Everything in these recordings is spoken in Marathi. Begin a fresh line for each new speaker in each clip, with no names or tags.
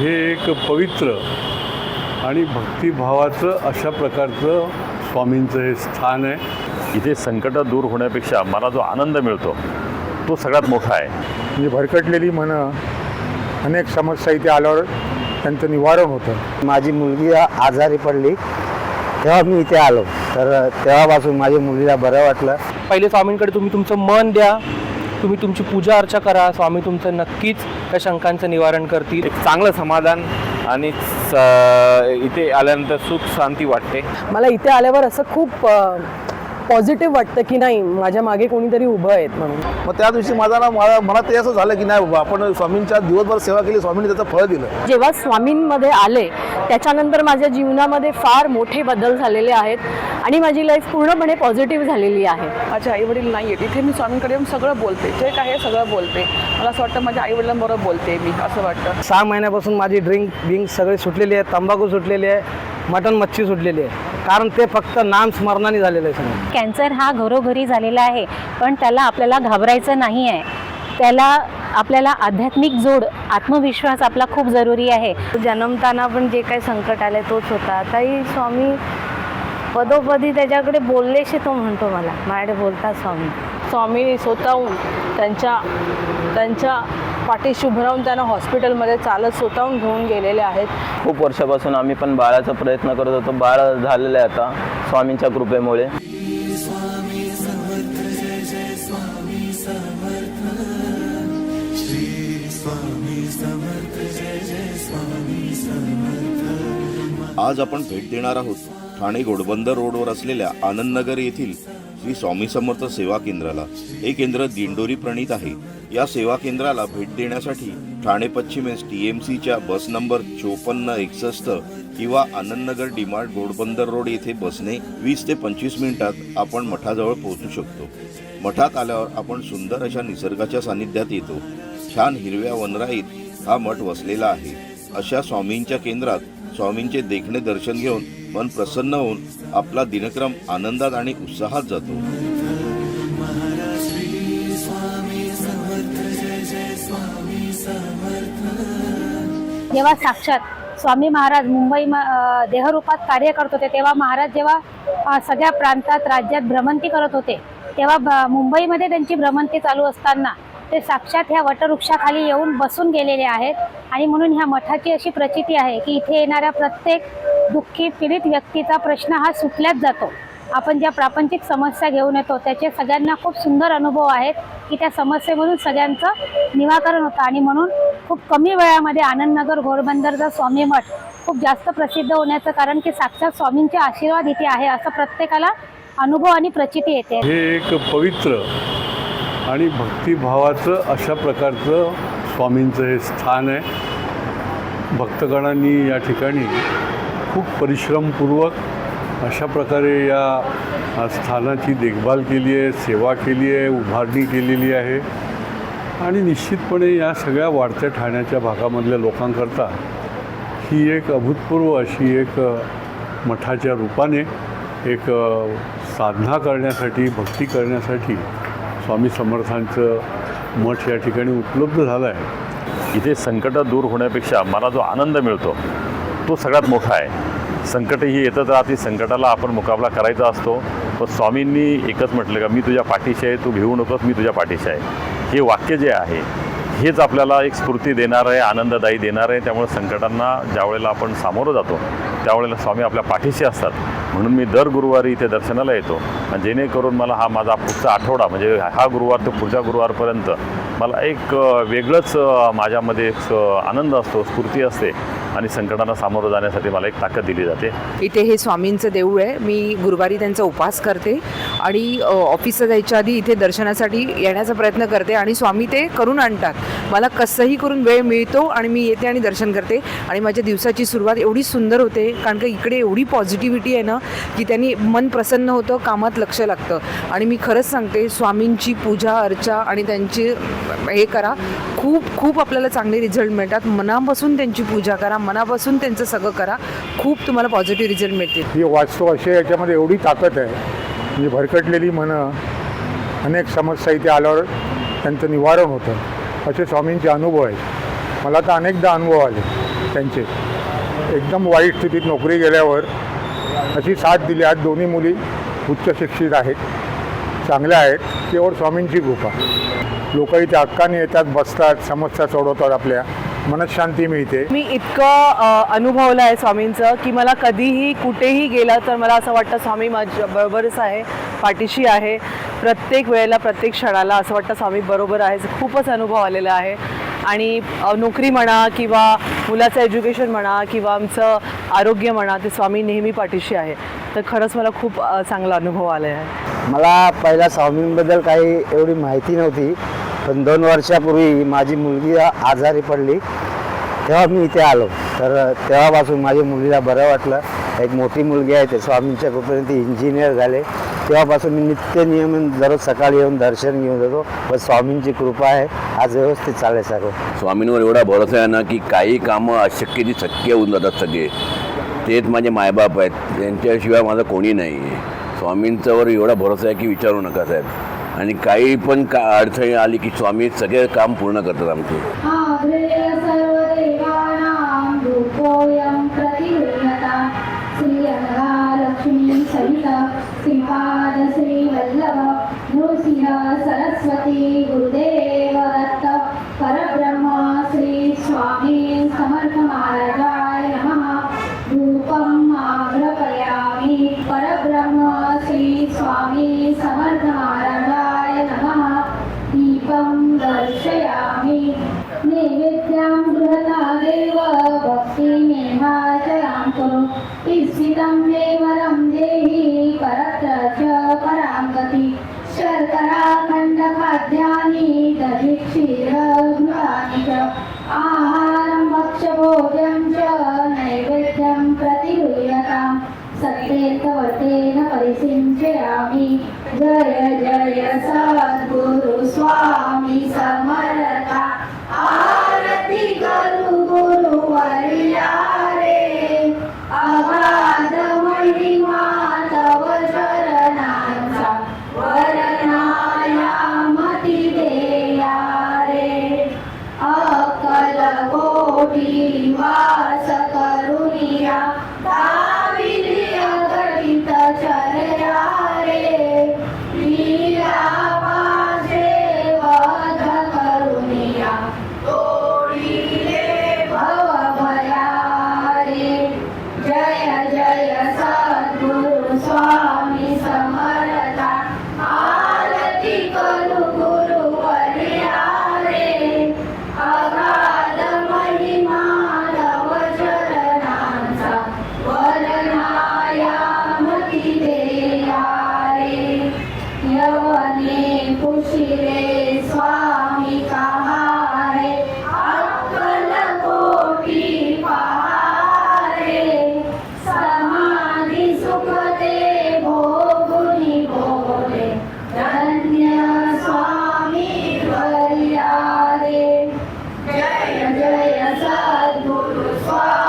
हे एक पवित्र आणि भक्तिभावाचं अशा प्रकारचं स्वामींचं हे स्थान आहे.
इथे संकट दूर होण्यापेक्षा मला जो आनंद मिळतो तो सगळ्यात मोठा आहे.
म्हणजे भरकटलेली मनं अनेक समस्या इथे आल्यावर त्यांचं निवारण होतं.
माझी मुलगी आजारी पडली तेव्हा मी इथे आलो. तर तेव्हापासून माझ्या मुलीला बरं वाटलं.
पहिले स्वामींकडे तुम्ही तुमचं मन द्या. तुम्ही तुमची पूजा अर्चा करा स्वामी तुमचं नक्कीच त्या शंकांचं निवारण करतील.
एक चांगलं समाधान आणि स- इथे आल्यानंतर सुख शांती वाटते.
मला इथे आल्यावर असं खूप पॉझिटिव्ह वाटतं की नाही माझ्या मागे कोणीतरी उभं आहेत म्हणून.
मग त्या दिवशी माझा ना मला मनात ते असं झालं की नाही बाबा आपण स्वामींच्या दिवसभर सेवा केली स्वामींनी त्याचं फळ दिलं.
जेव्हा स्वामींमध्ये आले त्याच्यानंतर माझ्या जीवनामध्ये फार मोठे बदल झालेले आहेत आणि माझी लाईफ पूर्णपणे पॉझिटिव्ह झालेली आहे.
माझे आई वडील नाही आहेत इथे मी स्वामींकडे येऊन सगळं बोलते. जे काय आहे सगळं बोलते. मला असं वाटतं माझ्या आई वडिलांबरोबर बोलते मी असं वाटतं.
सहा महिन्यापासून माझी ड्रिंक बिंक सगळी सुटलेली आहे तंबाखू सुटलेली आहे मटण मच्छी सुटलेली आहे. कारण ते फक्त नाम स्मरणाने झालेलं आहे सगळं.
कॅन्सर हा घरोघरी झालेला आहे पण त्याला आपल्याला घाबरायचं नाही आहे त्याला आपल्याला आध्यात्मिक जोड आत्मविश्वास आपला खूप जरुरी आहे.
जन्मताना पण जे काही संकट आले तोच होता. आताही स्वामी पदोपदी त्याच्याकडे बोललेशी तो म्हणतो मला. माझ्याकडे बोलतात स्वामी.
स्वामींनी स्वतःहून त्यांच्या त्यांच्या पाठीशी उभं राहून त्यांना हॉस्पिटलमध्ये चालत स्वतःहून घेऊन गेलेले आहेत.
खूप वर्षापासून आम्ही पण बाळाचा प्रयत्न करत होतो. बाळ झालेलं आहे आता स्वामींच्या कृपेमुळे.
आज आपण भेट देणार आहोत ठाणे घोडबंदर रोडवर असलेल्या आनंदनगर येथील श्री स्वामी समर्थ सेवा केंद्राला. हे केंद्र दिंडोरी प्रणीत आहे. या सेवा केंद्राला भेट देण्यासाठी ठाणे पश्चिमेस टी एम सीच्या बस नंबर चोपन्न एकसष्ट किंवा आनंदनगर डिमार्ट घोडबंदर रोड येथे बसने वीस ते पंचवीस मिनिटात आपण मठाजवळ पोहोचू शकतो. मठात आल्यावर आपण सुंदर अशा निसर्गाच्या सानिध्यात येतो. छान हिरव्या वनराईत हा मठ वसलेला आहे. अशा स्वामींच्या केंद्रात स्वामींचे देखणे दर्शन घेऊन मन प्रसन्न होऊन आपला दिनक्रम आनंदात आणि उत्साहात जातो.
जेव्हा साक्षात स्वामी महाराज मुंबई म- देहरूपात कार्य करत होते तेव्हा महाराज जेव्हा सगळ्या प्रांतात राज्यात भ्रमंती करत होते तेव्हा मुंबईमध्ये त्यांची भ्रमंती चालू असताना ते साक्षात ह्या वटवृक्षाखाली येऊन बसून गेलेले आहेत. आणि म्हणून ह्या मठाची अशी प्रचिती आहे की इथे येणाऱ्या प्रत्येक दुःखी पीडित व्यक्तीचा प्रश्न हा सुटल्याच जातो. आपण ज्या प्रापंचिक समस्या घेऊन येतो त्याचे सगळ्यांना खूप सुंदर अनुभव आहेत की त्या समस्येमधून सगळ्यांचं निवाकरण होतं. आणि म्हणून खूप कमी वेळामध्ये आनंदनगर घोडबंदरचा स्वामी मठ खूप जास्त प्रसिद्ध होण्याचं कारण की साक्षात स्वामींचे आशीर्वाद इथे आहे असं प्रत्येकाला अनुभव आणि प्रचिती येते.
हे एक पवित्र आणि भक्तिभावाचं अशा प्रकारचं स्वामींचं हे स्थान आहे. भक्तगणांनी या ठिकाणी खूप परिश्रमपूर्वक अशा प्रकारे या स्थानाची देखभाल केली आहे सेवा केली आहे उभारणी केलेली आहे. आणि निश्चितपणे या सगळ्या वाढत्या ठाण्याच्या भागामधल्या लोकांकरता ही एक अभूतपूर्व अशी एक मठाच्या रूपाने एक साधना करण्यासाठी भक्ती करण्यासाठी स्वामी समर्थांचं मठ या ठिकाणी उपलब्ध झालं आहे.
इथे संकट दूर होण्यापेक्षा मला जो आनंद मिळतो तो सगळ्यात मोठा आहे. संकट ही येतच राहते संकटाला आपण मुकाबला करायचा असतो. पण स्वामींनी एकच म्हटलं का मी तुझ्या पाठीशी आहे तू घेऊ नकोस मी तुझ्या पाठीशी आहे. हे वाक्य जे आहे हेच आपल्याला एक स्फूर्ती देणार आहे आनंददायी देणार आहे. त्यामुळे संकटांना ज्यावेळेला आपण सामोरं जातो त्यावेळेला स्वामी आपल्या पाठीशी असतात. म्हणून मी दर गुरुवारी इथे दर्शनाला येतो. आणि जेणेकरून मला हा माझा पुढचा आठवडा म्हणजे हा गुरुवार ते पुढच्या गुरुवारपर्यंत मला एक वेगळंच माझ्यामध्ये एक आनंद असतो स्फूर्ती असते. आणि संकटांना सामोरं जाण्यासाठी मला एक ताकद दिली जाते.
इथे हे स्वामींचं देऊळ आहे. मी गुरुवारी त्यांचा उपास करते आणि ऑफिसला जायच्या आधी इथे दर्शनासाठी येण्याचा प्रयत्न करते आणि स्वामी ते करून आणतात. मला कसंही करून वेळ मिळतो आणि मी येते आणि दर्शन करते. आणि माझ्या दिवसाची सुरुवात एवढी सुंदर होते कारण का इकडे एवढी पॉझिटिव्हिटी आहे ना की त्यांनी मन प्रसन्न होतं कामात लक्ष लागतं. आणि मी खरंच सांगते स्वामींची पूजा अर्चा आणि त्यांची हे करा. खूप खूप आपल्याला चांगले रिझल्ट मिळतात. मनापासून त्यांची पूजा करा. मनापासून त्यांचं सगळं करा. खूप तुम्हाला पॉझिटिव्ह रिझल्ट मिळतील.
ही वाचतो असे याच्यामध्ये एवढी ताकद आहे. म्हणजे भरकटलेली मनं अनेक समस्या इथे आल्यावर त्यांचं निवारण होतं. असे स्वामींचे अनुभव आहेत. मला तर अनेकदा अनुभव आले त्यांचे. एकदम वाईट स्थितीत नोकरी गेल्यावर अशी साथ दिली. आज दोन्ही मुली उच्च शिक्षित आहेत. चांगल्या आहेत. केवळ स्वामींची कृपा. लोक इथे हक्काने येतात बसतात समस्या सोडवतात आपल्या. मनशांती मिळते.
मी इतकं अनुभवलं आहे स्वामींचं की मला कधीही कुठेही गेलं तर मला असं वाटतं स्वामी माझ्या बरोबरच आहे पाठीशी आहे. प्रत्येक वेळेला प्रत्येक क्षणाला असं वाटतं स्वामी बरोबर आहे. खूपच अनुभव आलेला आहे. आणि नोकरी म्हणा किंवा मुलाचं एज्युकेशन म्हणा किंवा आमचं आरोग्य म्हणा ते स्वामी नेहमी पाठीशी आहे. तर खरंच मला खूप चांगला अनुभव आला आहे
मला पहिला स्वामींबद्दल काही एवढी माहिती नव्हती. पण दोन वर्षापूर्वी माझी मुलगी आजारी पडली तेव्हा मी इथे आलो. तर तेव्हापासून माझ्या मुलीला बरं वाटलं. एक मोठी मुलगी आहे ते स्वामींच्या कृपेने ती इंजिनियर झाले. तेव्हापासून मी नित्य नियमन दररोज सकाळी येऊन दर्शन घेऊन जातो. पण स्वामींची कृपा आहे आज व्यवस्थित चालेल सर्व
स्वामींवर एवढा भरोसा आहे ना की काही कामं अशक्य ती शक्य होऊन जातात सगळे तेच माझे मायबाप आहेत. त्यांच्याशिवाय माझं कोणी नाही आहे स्वामींच्यावर एवढा भरोसा आहे की विचारू नका साहेब. आणि काही पण का अडचणी आली की स्वामी सगळे काम पूर्ण करतात आमचे.
सरस्वती गुरुदेव भक्तिमेवाचरां कुरु ईप्सितं मे वरं देहि परत्र च परां गति। शर्कराखण्डखाद्यानि दधि च। आहारं भक्ष्यभोज्यं च नैवेद्यं प्रतिगृह्यताम्। सत्येकवटेन परिसिञ्चयामि। जय जय सद्गुरु स्वामी समरथा। आरती करू गुरु रे अगाध महिमा तव चरणांचा वरनायामती देया रे अकल कोटी वास वर्या रे जय जय सद्गुरु स्वामी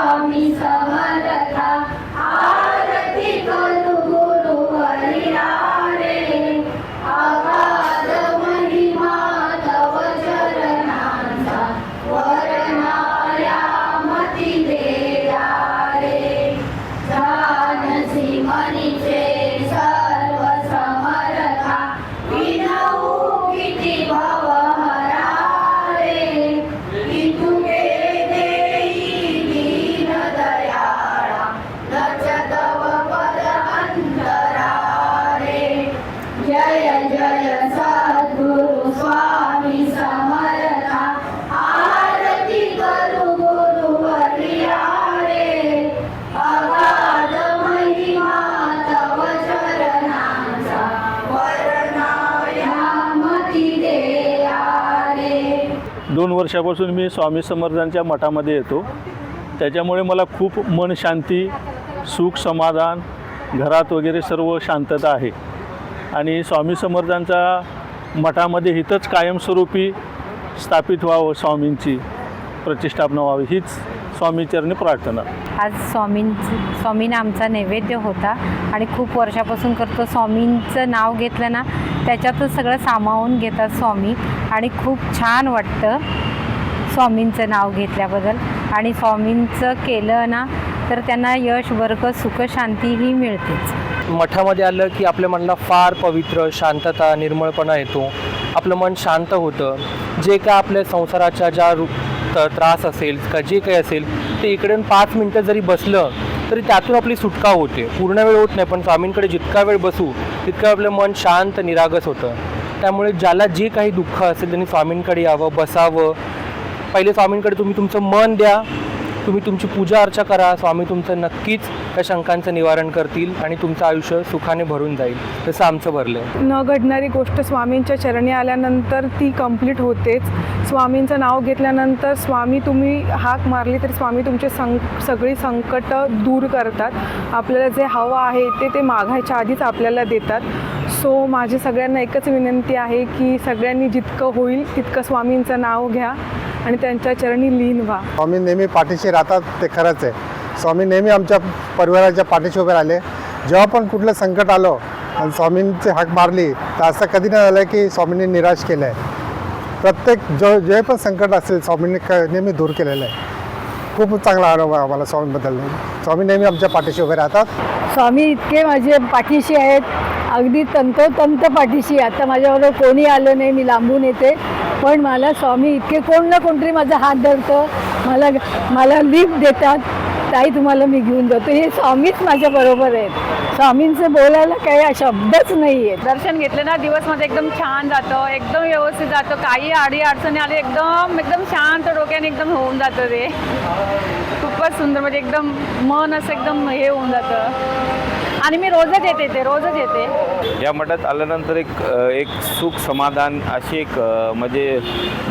वर्षापासून मी स्वामी समर्थांच्या मठामध्ये येतो. त्याच्यामुळे मला खूप मन शांती सुख समाधान घरात वगैरे सर्व शांतता आहे. आणि स्वामी समर्थांचा मठामध्ये हितच कायमस्वरूपी स्थापित व्हावं स्वामींची प्रतिष्ठापना व्हावी हीच स्वामीचरणी प्रार्थना.
आज स्वामींची स्वामींना आमचा नैवेद्य होता आणि खूप वर्षापासून करतो. स्वामींचं नाव घेतलं ना त्याच्यातच सगळं सामावून घेतात स्वामी आणि खूप छान वाटतं स्वामींचं नाव घेतल्याबद्दल.
आणि स्वामींचं केलं ना तर त्यांना यश वर्ग सुख मिळतेच.
मठामध्ये आलं की आपल्या मनाला फार पवित्र शांतता निर्मळपणा येतो. आपलं मन शांत होतं. जे काय आपल्या संसाराच्या ज्या त्रास असेल का जे काही असेल ते इकडून पाच मिनटं जरी बसलं तरी त्यातून आपली सुटका होते. पूर्ण वेळ होत नाही पण स्वामींकडे जितका वेळ बसू तितकं आपलं मन शांत निरागस होतं. त्यामुळे ज्याला जे काही दुःख असेल त्यांनी स्वामींकडे यावं बसावं. पहिले स्वामींकडे तुम्ही तुमचं मन द्या. तुम्ही तुमची पूजा अर्चा करा स्वामी तुमचं नक्कीच त्या शंकांचं निवारण करतील आणि तुमचं आयुष्य सुखाने भरून जाईल. तसं आमचं भरलं
न घडणारी गोष्ट स्वामींच्या चरणी आल्यानंतर ती कंप्लीट होतेच. स्वामींचं नाव घेतल्यानंतर स्वामी तुम्ही हाक मारली तर स्वामी तुमचे सं सगळी संकट दूर करतात. आपल्याला जे हवं आहे ते ते मागायच्या आधीच आपल्याला देतात. सो माझी सगळ्यांना एकच विनंती आहे की सगळ्यांनी जितकं होईल तितकं स्वामींचं नाव घ्या आणि त्यांच्या चरणी लीन व्हा.
स्वामी नेहमी पाठीशी राहतात ते खरंच आहे. स्वामी नेहमी आमच्या परिवाराच्या पाठीशी उभे राहिले. जेव्हा पण कुठलं संकट आलं आणि स्वामींची हाक मारली तर असं कधी नाही झालं की स्वामींनी निराश केलं आहे प्रत्येक जो जे पण संकट असेल स्वामींनी क नेहमी दूर केलेलं आहे. खूप चांगला अनुभव आहे आम्हाला स्वामींबद्दल. स्वामी नेहमी आमच्या पाठीशी उभे राहतात.
स्वामी इतके माझे पाठीशी आहेत. अगदी तंतोतंत पाठीशी आता माझ्याबरोबर कोणी आलं नाही मी लांबून येते. पण मला स्वामी इतके कोण ना कोणतरी माझा हात धरतं. मला मला लिफ्ट देतात. ताई तुम्हाला मी घेऊन जातो. हे स्वामीच माझ्या बरोबर आहेत. स्वामींचं बोलायला काही शब्दच नाही आहे
दर्शन घेतले ना दिवसमध्ये एकदम छान जातं एकदम व्यवस्थित जातं. काही आडी अडचणी आली एकदम एकदम शांत डोक्याने एकदम होऊन जातं ते. खूपच सुंदर म्हणजे एकदम मन असं एकदम हे होऊन जातं. आणि मी रोजच येते ते रोजच येते.
या मठात आल्यानंतर एक एक सुख समाधान अशी एक म्हणजे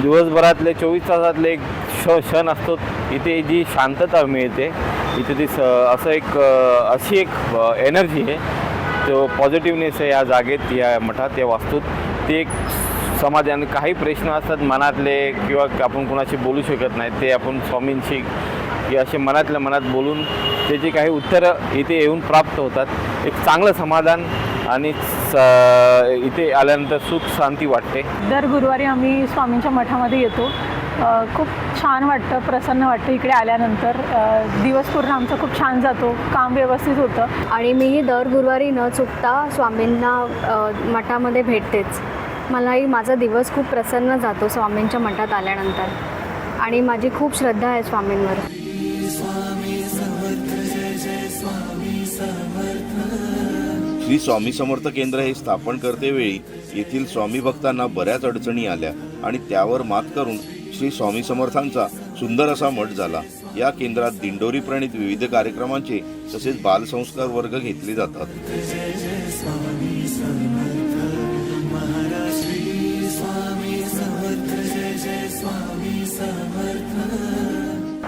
दिवसभरातले चोवीस तासातले एक क्ष क्षण असतो. इथे जी शांतता मिळते इथे ती स असं एक अशी एक एनर्जी आहे. तो पॉझिटिव्हनेस आहे या जागेत या मठात या वास्तूत. ते एक समाधान काही प्रश्न असतात मनातले किंवा आपण कुणाशी बोलू शकत नाही ते आपण स्वामींशी की असे मनातल्या मनात बोलून त्याची काही उत्तरं इथे येऊन प्राप्त होतात एक चांगलं समाधान आणि स- इथे आल्यानंतर सुख शांती वाटते.
दर गुरुवारी आम्ही स्वामींच्या मठामध्ये येतो. खूप छान वाटतं प्रसन्न वाटतं इकडे आल्यानंतर. दिवस पूर्ण आमचा खूप छान जातो काम व्यवस्थित होतं.
आणि मीही दर गुरुवारी न चुकता स्वामींना मठामध्ये भेटतेच. मलाही माझा दिवस खूप प्रसन्न जातो स्वामींच्या मठात आल्यानंतर. आणि माझी खूप श्रद्धा आहे स्वामींवर.
श्री स्वामी समर्थ केंद्र हे स्थापन करतेवेळी येथील स्वामी भक्तांना बऱ्याच अडचणी आल्या आणि त्यावर मात करून श्री स्वामी समर्थांचा सुंदर असा मठ झाला. या केंद्रात दिंडोरी प्रणित विविध कार्यक्रमांचे तसेच बालसंस्कार वर्ग घेतले जातात.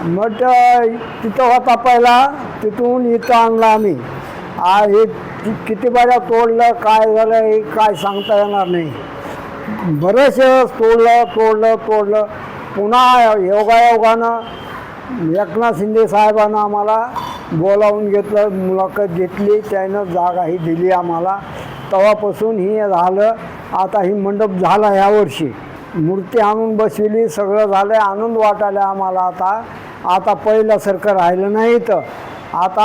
मठ तिथं होता पहिला तिथून इथं आणला आम्ही. आ हे किती बाऱ्या तोडलं काय झालं हे काय सांगता येणार नाही. बरेचसे तोडलं तोडलं तोडलं. पुन्हा योगायोगानं एकनाथ शिंदे साहेबांना आम्हाला बोलावून घेतलं मुलाखत घेतली त्यानं जागाही दिली आम्हाला. तेव्हापासून ही झालं आता ही मंडप झाला यावर्षी. मूर्ती आणून बसविली सगळं झालं आनंद वाटायला आम्हाला आता. आता पहिल्यासारखं राहिलं नाही तर आता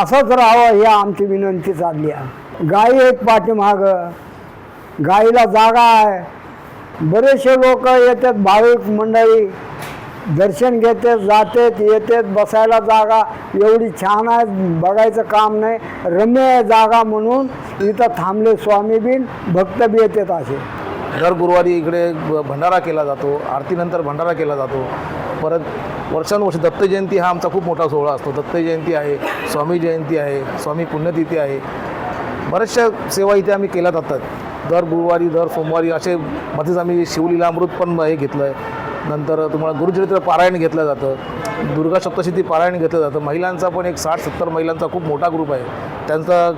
असंच राहावं ही आमची विनंती चालली आहे. गाई एक पाठीमागं. गाईला जागा आहे. बरेचसे लोक येतात भाविक मंडळी. दर्शन घेतात जातात येतात बसायला जागा. एवढी छान आहे बघायचं काम नाही. रम्य आहे जागा म्हणून इथं थांबले स्वामी बिन भक्त बी येतात असे.
दर गुरुवारी इकडे भंडारा केला जातो. आरतीनंतर भंडारा केला जातो. परत वर्षानुवर्ष दत्त जयंती हा आमचा खूप मोठा सोहळा असतो. दत्त जयंती आहे स्वामी जयंती आहे स्वामी पुण्यतिथी आहे. बऱ्याचशा सेवा इथे आम्ही केल्या जातात. दर गुरुवारी दर सोमवारी असे मध्येच आम्ही शिवलीला अमृत पण हे घेतलं आहे नंतर तुम्हाला गुरुचरित्र पारायण घेतलं जातं. दुर्गा सप्तशती पारायण घेतलं जातं. महिलांचा पण एक साठ सत्तर महिलांचा खूप मोठा ग्रुप आहे. त्यांचा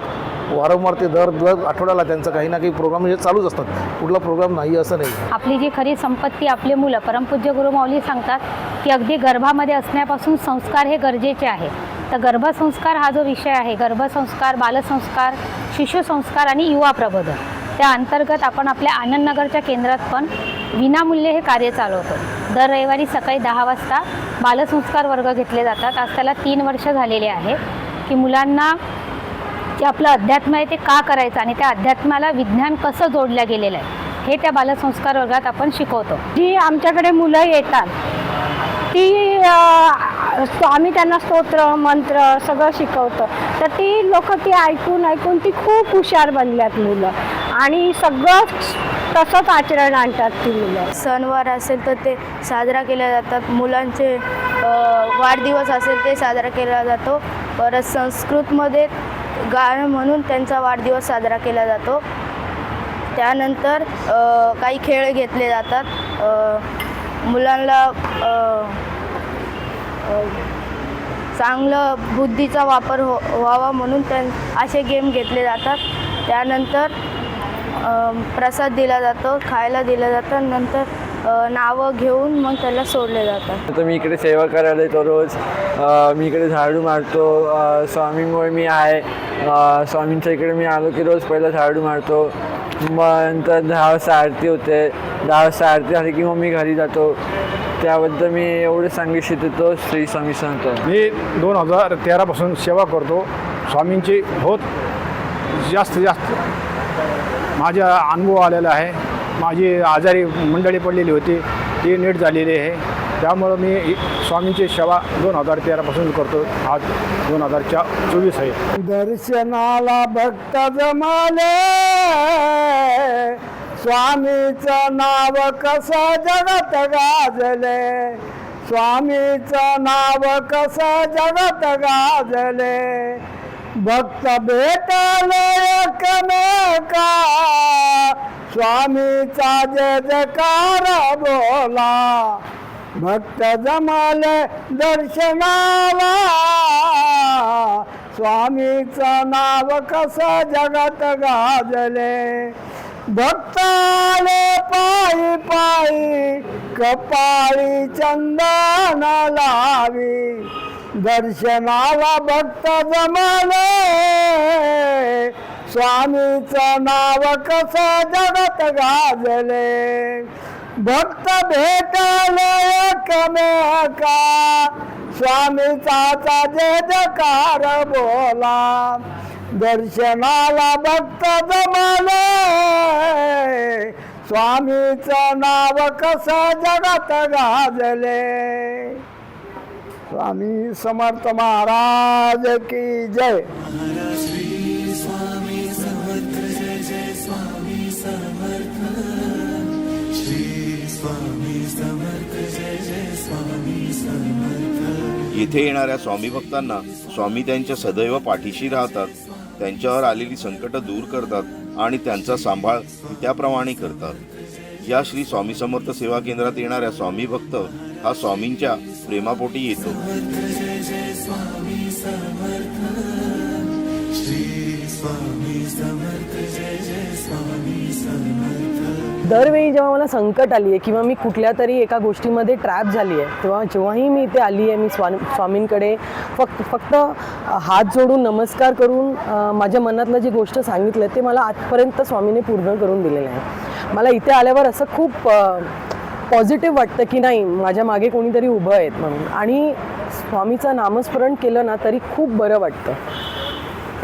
वारंवार ते दर दर आठवड्याला त्यांचं काही ना काही प्रोग्राम हे चालूच असतात. कुठला प्रोग्राम नाही असं नाही.
आपली जी खरी संपत्ती आपले मुलं परमपूज्य गुरुमाऊली सांगतात की अगदी गर्भामध्ये असण्यापासून संस्कार हे गरजेचे आहे. तर गर्भसंस्कार हा जो विषय आहे गर्भसंस्कार बालसंस्कार शिशुसंस्कार आणि युवा प्रबोधन त्या अंतर्गत आपण आपल्या आनंदनगरच्या केंद्रात पण विनामूल्य हे कार्य चालवतो. दर रविवारी सकाळी दहा वाजता
बालसंस्कार वर्ग घेतले जातात. आज त्याला तीन वर्ष झालेले आहे की मुलांना की आपलं अध्यात्म आहे ते का करायचं आणि त्या अध्यात्माला विज्ञान कसं जोडलं गेलेलं आहे हे त्या बालसंस्कार वर्गात आपण शिकवतो.
जी आमच्याकडे मुलं येतात ती आम्ही त्यांना स्तोत्र मंत्र सगळं शिकवतो. तर ती लोक ती ऐकून ऐकून ती खूप हुशार बनल्यात मुलं. आणि सगळं तसंच आचरण आणतात ती मुलं.
सणवार असेल तर ते साजरा केल्या जातात. मुलांचे वाढदिवस असेल ते साजरा केला जातो. परत संस्कृतमध्ये गाणं म्हणून त्यांचा वाढदिवस साजरा केला जातो. त्यानंतर काही खेळ घेतले जातात. मुलांना चांगलं बुद्धीचा वापर हो व्हावा म्हणून त्या असे गेम घेतले जातात. त्यानंतर प्रसाद दिला जातो खायला दिलं जातं. नंतर नावं घेऊन मग त्याला सोडले जातात.
तर मी इकडे सेवा करायला येतो रोज. मी इकडे झाडू मारतो. स्वामीमुळे मी आहे. स्वामींच्या इकडे मी आलो की रोज पहिला झाडू मारतो. मग नंतर दहा वाजता आरती होते. दहा वाजता आरती झाली की मग मी घरी जातो. त्याबद्दल मी एवढं सांगू इच्छितो श्री स्वामी सांगतो
मी दोन हजार तेरापासून सेवा करतो. स्वामींची होत जास्त जास्त. माझ्या अनुभव आलेला आहे. माझी आजारी मंडळी पडलेली होती. ती नीट झालेली आहे. त्यामुळं मी स्वामींची सेवा दोन हजार तेरापासून करतो. आज दोन हजार चा चोवीस आहे.
दर्शनाला भक्त जमाले. स्वामीचं नाव कसं जगत गाजले? स्वामीचं नाव कसं जगत गाजले? भक्त भेटले एकमेका. स्वामीचा जय जयकार बोला. भक्त जमाल दर्शनावा स्वामीचं नाव कसं जगत गाजले. भक्ताले पायी पायी कपाळी चंदन लावी. दर्शनाला भक्त जमाले. स्वामीचं नाव कसं जगत गाजले. भक्त भेटले एकमेका. स्वामीचा जय जकार बोला. दर्शनाला भक्त जमाले. स्वामीचं नाव कस जगत गाजले. स्वामी समर्थ महाराज की जय.
येथे येणाऱ्या स्वामी भक्तांना स्वामी त्यांच्या सदैव पाठीशी राहतात त्यांच्यावर आलेली संकट दूर करतात आणि त्यांचा सांभाळ त्याप्रमाणे करतात. या श्री स्वामी समर्थ सेवा केंद्रात येणाऱ्या स्वामी भक्त हा स्वामींच्या प्रेमापोटी येतो.
दरवेळी जेव्हा मला संकट आली आहे किंवा मी कुठल्या तरी एका गोष्टीमध्ये ट्रॅप झाली आहे तेव्हा जेव्हाही मी इथे आली आहे मी स्वा स्वामींकडे फक्त फक्त हात जोडून नमस्कार करून माझ्या मनातलं जी गोष्ट सांगितलं ते मला आजपर्यंत स्वामीने पूर्ण करून दिलेलं आहे. मला इथे आल्यावर असं खूप पॉझिटिव्ह वाटतं की नाही माझ्या मागे कोणीतरी उभं आहेत म्हणून. आणि स्वामीचं नामस्मरण केलं ना तरी खूप बरं वाटतं.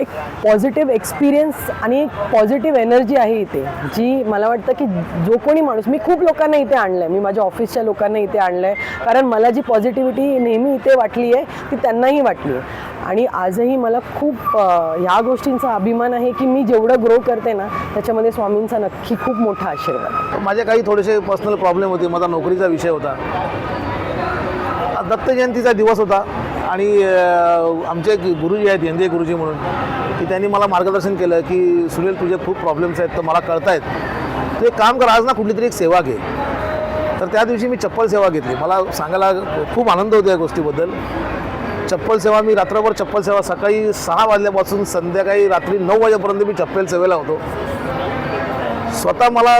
एक पॉझिटिव्ह एक्सपिरियन्स आणि एक पॉझिटिव्ह एनर्जी आहे इथे जी मला वाटतं की जो कोणी माणूस मी खूप लोकांना इथे आणलं आहे मी माझ्या ऑफिसच्या लोकांना इथे आणलं आहे कारण मला जी पॉझिटिव्हिटी नेहमी इथे वाटली आहे ती त्यांनाही वाटली आहे आणि आजही मला खूप ह्या गोष्टींचा अभिमान आहे की मी जेवढं ग्रो करते ना त्याच्यामध्ये स्वामींचा नक्की खूप मोठा आशीर्वाद
माझे काही थोडेसे पर्सनल प्रॉब्लेम होते माझा नोकरीचा विषय होता. दत्त जयंतीचा दिवस होता. आणि आमचे एक गुरुजी आहेत यंदे गुरुजी म्हणून की त्यांनी मला मार्गदर्शन केलं की सुनील तुझे खूप प्रॉब्लेम्स आहेत तर मला कळतायत. तू एक काम कर आज ना कुठली तरी एक सेवा घे. तर त्या दिवशी मी चप्पल सेवा घेतली. मला सांगायला खूप आनंद होतो या गोष्टीबद्दल. चप्पल सेवा मी रात्रभर चप्पल सेवा सकाळी सहा वाजल्यापासून संध्याकाळी रात्री नऊ वाजेपर्यंत मी चप्पल सेवेला होतो. स्वतः मला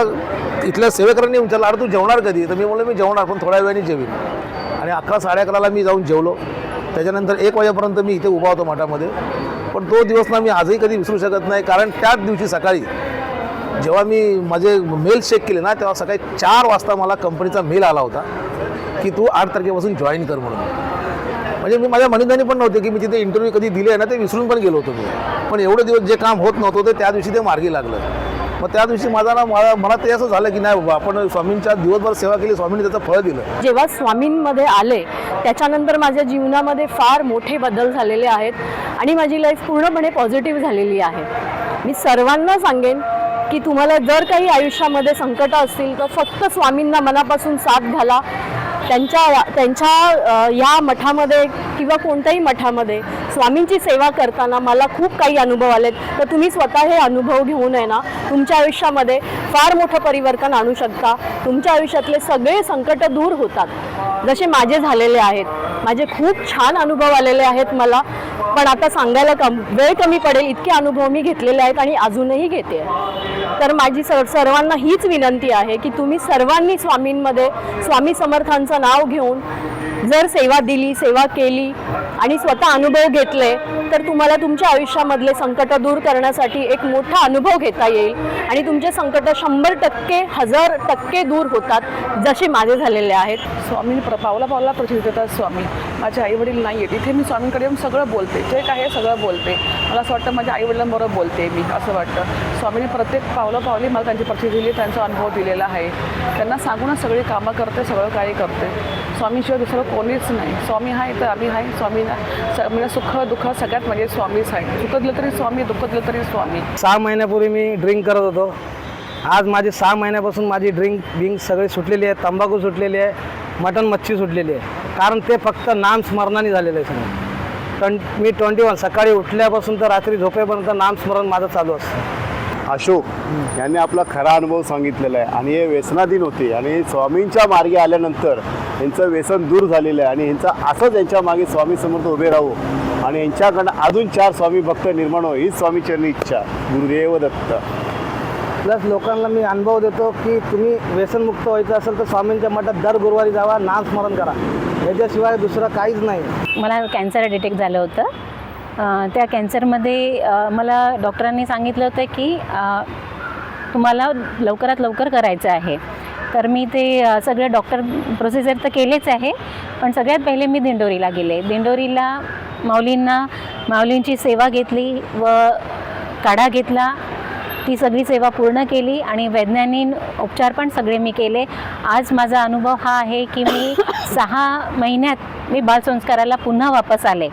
इथल्या सेवेकरांनी विचारलं अरे तू जेवणार कधी? तर मी म्हणलं मी जेवणार पण थोड्या वेळाने जेवीन. आणि अकरा साडे अकराला मी जाऊन जेवलो. त्याच्यानंतर एक वाजेपर्यंत मी इथे उभा होतो मठामध्ये. पण तो दिवस ना मी आजही कधी विसरू शकत नाही कारण त्याच दिवशी सकाळी जेव्हा मी माझे मेल चेक केले ना तेव्हा सकाळी चार वाजता मला कंपनीचा मेल आला होता की तू आठ तारखेपासून जॉईन कर म्हणून. म्हणजे मी माझ्या मनोध्यानी पण नव्हते की मी तिथे इंटरव्ह्यू कधी दिले ना ते विसरून पण गेलो होतो मी. पण एवढे दिवस जे काम होत नव्हतं ते त्या दिवशी ते मार्गी लागलं. मग त्या दिवशी माझा ना मला मला ते असं झालं की नाही बाबा आपण स्वामींच्या दिवसभर सेवा केली स्वामींनी त्याचं फळ दिलं.
जेव्हा स्वामींमध्ये आले त्याच्यानंतर माझ्या जीवनामध्ये फार मोठे बदल झालेले आहेत आणि माझी लाईफ पूर्णपणे पॉझिटिव्ह झालेली आहे. मी सर्वांना सांगेन की तुम्हाला जर काही आयुष्यामध्ये संकट असतील तर फक्त स्वामींना मनापासून साथ घाला. त्यांच्या त्यांच्या या मठामध्ये किंवा कोणत्याही मठामध्ये स्वामींची सेवा करताना मला खूप काही अनुभव आलेत. तर तुम्ही स्वतः हे अनुभव घेऊन आहे ना. तुमच्या आयुष्यामध्ये फार मोठं परिवर्तन आणू शकता. तुमच्या आयुष्यातले सगळे संकट दूर होतात. जसे माझे झालेले आहेत. माझे खूप छान अनुभव आलेले आहेत मला. पण आता सांगायला कम वेळ कमी पडेल इतके अनुभव मी घेतलेले आहेत आणि अजूनही घेते. तर माझी सर सर्वांना हीच विनंती आहे की तुम्ही सर्वांनी स्वामींमध्ये स्वामी समर्थांचं नाव घेऊन जर सेवा दिली सेवा केली आणि स्वतः अनुभव घेतले तर तुम्हाला तुमच्या आयुष्यामधले संकट दूर करण्यासाठी एक मोठा अनुभव घेता येईल. आणि तुमचे संकट शंभर टक्के हजार टक्के दूर होतात जसे माझे झालेले आहेत.
स्वामी प्र पावला पावला प्रचित देतात स्वामी. माझे आईवडील नाही आहेत. इथे मी स्वामींकडे येऊन सगळं बोलते. जे काय आहे सगळं बोलते. मला असं वाटतं माझ्या आईवडिलांबरोबर बोलते मी असं वाटतं. स्वामीने प्रत्येक पाव पावली मला त्यांची पक्षी दिली त्यांचा अनुभव दिलेला आहे. त्यांना सांगूनच सगळी कामं करते सगळं काही करते. स्वामीशिवाय दुसरं कोणीच नाही. स्वामी आहे तर आम्ही आहे. स्वामी म्हणजे सुख दुःख सगळ्यात म्हणजे स्वामीच आहे. सुख दिलं तरी स्वामी दुःख दिलं तरी स्वामी.
सहा महिन्यापूर्वी मी ड्रिंक करत होतो. आज माझी सहा महिन्यापासून माझी ड्रिंक बिंक सगळी सुटलेली आहे. तंबाखू सुटलेली आहे. मटन मच्छी सुटलेली आहे. कारण ते फक्त नामस्मरणाने झालेलं आहे सगळं. टं मी ट्वेंटी वन सकाळी उठल्यापासून तर रात्री झोपेपर्यंत नामस्मरण माझं चालू असतं.
अशोक यांनी आपला खरा अनुभव सांगितलेला आहे. आणि हे व्यसनाधीन होते. आणि स्वामींच्या मार्गे आल्यानंतर यांचं व्यसन दूर झालेलं आहे. आणि यांचं असंच यांच्या मागे स्वामी समर्थ उभे राहू आणि यांच्याकडनं अजून चार स्वामी भक्त निर्माण हो हीच स्वामीचरणी इच्छा. गुरुदेव दत्त.
प्लस लोकांना मी अनुभव देतो की तुम्ही व्यसनमुक्त व्हायचं असेल तर स्वामींच्या मठात दर गुरुवारी जावा नामस्मरण करा. याच्याशिवाय दुसरं काहीच नाही.
मला कॅन्सर डिटेक्ट झालं होतं. त्या कॅन्सरमध्ये मला डॉक्टरांनी सांगितलं होतं की तुम्हाला लवकरात लवकर करायचं आहे. तर मी ते सगळं सगळे डॉक्टर प्रोसिजर तर केलेच आहे पण सगळ्यात पहिले मी दिंडोरीला गेले. दिंडोरीला माऊलींना माऊलींची सेवा घेतली व काढा घेतला. ती सगळी सेवा पूर्ण केली आणि वैज्ञानिक उपचार पण सगळे मी केले. आज माझा अनुभव हा आहे की मी सहा महिन्यात मी बालसंस्काराला पुन्हा वापस आले.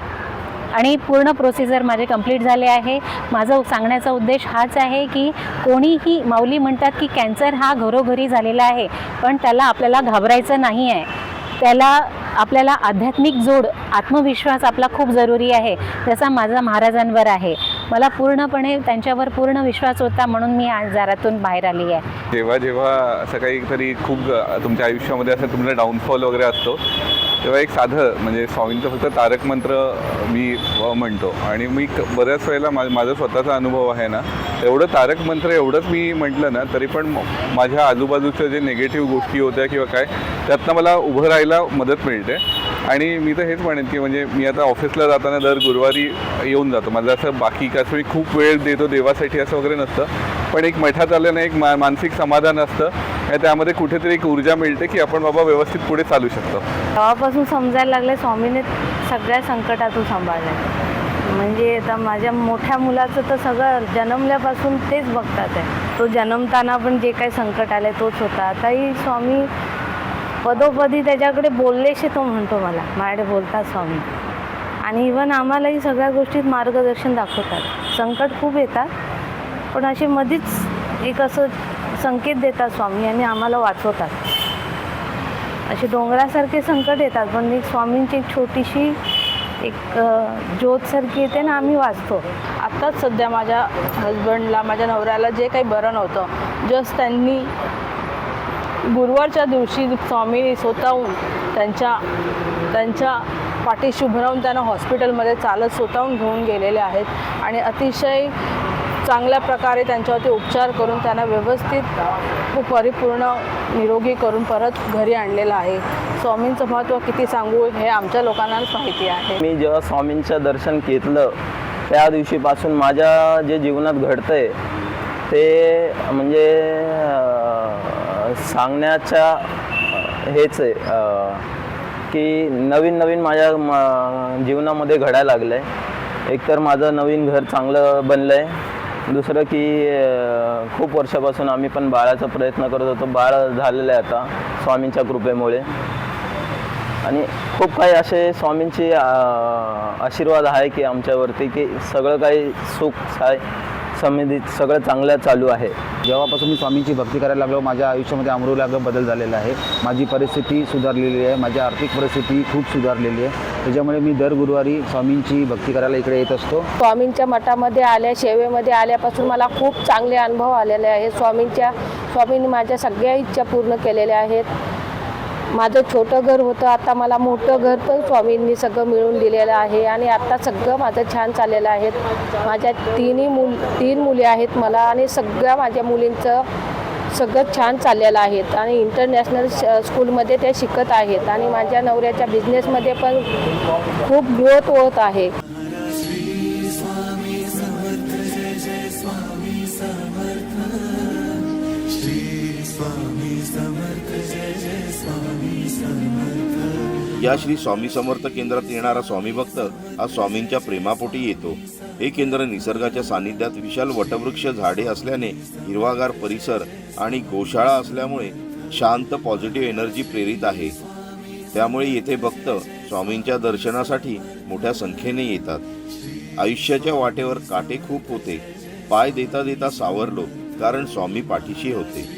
आणि पूर्ण प्रोसिजर माझे कंप्लीट झाले आहे. माझा सांगण्याचा उद्देश हाच आहे की कोणीही माऊली म्हणतात की कॅन्सर हा घरोघरी झालेला आहे पण त्याला आपल्याला घाबरायचं नाही आहे. त्याला आपल्याला आध्यात्मिक जोड आत्मविश्वास आपला खूप जरुरी आहे जसा माझा महाराजांवर आहे. मला पूर्णपणे त्यांच्यावर पूर्ण विश्वास होता म्हणून मी आज जारातून बाहेर आली आहे.
जेव्हा जेव्हा असं काहीतरी खूप तुमच्या आयुष्यामध्ये असं तुमचा डाऊनफॉल वगैरे असतो तेव्हा एक साधं म्हणजे स्वामींचं फक्त तारक मंत्र मी म्हणतो. आणि मी क- बऱ्याच वेळेला मा माझा स्वतःचा अनुभव आहे ना एवढं तारक मंत्र एवढंच मी म्हटलं ना तरी पण म- माझ्या आजूबाजूच्या जे निगेटिव्ह गोष्टी होत्या किंवा काय त्यातनं मला उभं राहायला मदत मिळते. आणि मी तर हेच म्हणेन की म्हणजे मी आता ऑफिसला जाताना दर गुरुवारी येऊन जातो. माझं असं बाकी कसं मी खूप वेळ देतो देवासाठी असं वगैरे नसतं. पण एक मठात आल्यानं एक मा मानसिक समाधान असतं. आणि त्यामध्ये कुठेतरी एक ऊर्जा मिळते की आपण बाबा व्यवस्थित पुढे चालू शकतो.
तेव्हापासून समजायला लागले स्वामीने सगळ्या संकटातून सांभाळलं म्हणजे आता माझ्या मोठ्या मुलाचं तर सगळं जन्मल्यापासून तेच बघतात आहे. तो जन्मताना पण जे काही संकट आले तोच होता. आताही स्वामी पदोपदी त्याच्याकडे बोललेशे तो म्हणतो मला माझ्याकडे बोलतात स्वामी. आणि इवन आम्हालाही सगळ्या गोष्टीत मार्गदर्शन दाखवतात. संकट खूप येतात पण असे मधीच एक असं संकेत देतात स्वामी आणि आम्हाला वाचवतात. असे डोंगरासारखे संकट येतात पण एक स्वामींची एक छोटीशी एक ज्योतसारखी येते ना आम्ही वाचतो.
आत्ताच सध्या माझ्या हजबंडला माझ्या नवऱ्याला जे काही बरं नव्हतं जस्ट त्यांनी गुरुवारच्या दिवशी स्वामी स्वतःहून त्यांच्या त्यांच्या पाठीशी उभं राहून त्यांना हॉस्पिटलमध्ये चालत स्वतःहून घेऊन गेलेले आहेत. आणि अतिशय चांगल्या प्रकारे त्यांच्यावरती उपचार करून त्यांना व्यवस्थित परिपूर्ण निरोगी करून परत घरी आणलेलं आहे. स्वामींचं महत्त्व किती सांगू हे आमच्या लोकांनाच माहिती आहे.
मी जेव्हा स्वामींचं दर्शन घेतलं त्या दिवशीपासून माझ्या जे जीवनात घडतं आहे ते म्हणजे सांगण्याच्या हेच आहे की नवीन नवीन माझ्या म- जीवनामध्ये घडायला लागलं आहे एकतर माझं नवीन घर चांगलं बनलं आहे दुसरं की खूप वर्षापासून आम्ही पण बाळाचा प्रयत्न करत होतो. बाळ झालेलं आहे आता स्वामींच्या कृपेमुळे. आणि खूप काही असे स्वामींचे आशीर्वाद आहे की आमच्यावरती की सगळं काही सुख आहे. समृद्धीत सगळं चांगलं चालू आहे.
जेव्हापासून मी स्वामींची भक्ती करायला लागलो माझ्या आयुष्यामध्ये आमरूलाग्र बदल झालेला आहे. माझी परिस्थिती सुधारलेली आहे माझी आर्थिक परिस्थिती खूप सुधारलेली आहे. त्याच्यामुळे मी दर गुरुवारी स्वामींची भक्ती करायला इकडे येत असतो.
स्वामींच्या मठामध्ये आल्या सेवेमध्ये आल्यापासून मला खूप चांगले अनुभव आलेले आहेत. स्वामींच्या स्वामींनी माझ्या सगळ्या इच्छा पूर्ण केलेल्या आहेत. माझं छोटं घर होतं आता मला मोठं घर पण स्वामींनी सगळं मिळून दिलेलं आहे आणि आता सगळं माझं छान चाललेलं आहे. माझ्या तिन्ही मुल तीन मुली आहेत मला आणि सगळ्या माझ्या मुलींचं सगळं छान चाललेलं आहेत आणि इंटरनॅशनल श- स्कूलमध्ये ते शिकत आहेत आणि माझ्या नवऱ्याच्या बिझनेसमध्ये पण खूप ग्रोथ होत आहे.
या श्री स्वामी समर्थ केंद्रात येणारा स्वामी भक्त हा स्वामींच्या प्रेमापोटी येतो. हे केंद्र निसर्गाच्या सानिध्यात विशाल वटवृक्ष झाडे असल्याने हिरवागार परिसर आणि गोशाळा असल्यामुळे शांत पॉझिटिव्ह एनर्जी प्रेरित आहे. त्यामुळे येथे भक्त स्वामींच्या दर्शनासाठी मोठ्या संख्येने येतात. आयुष्याच्या वाटेवर काटे खूप होते. पाय देता देता सावरलो कारण स्वामी पाठीशी होते.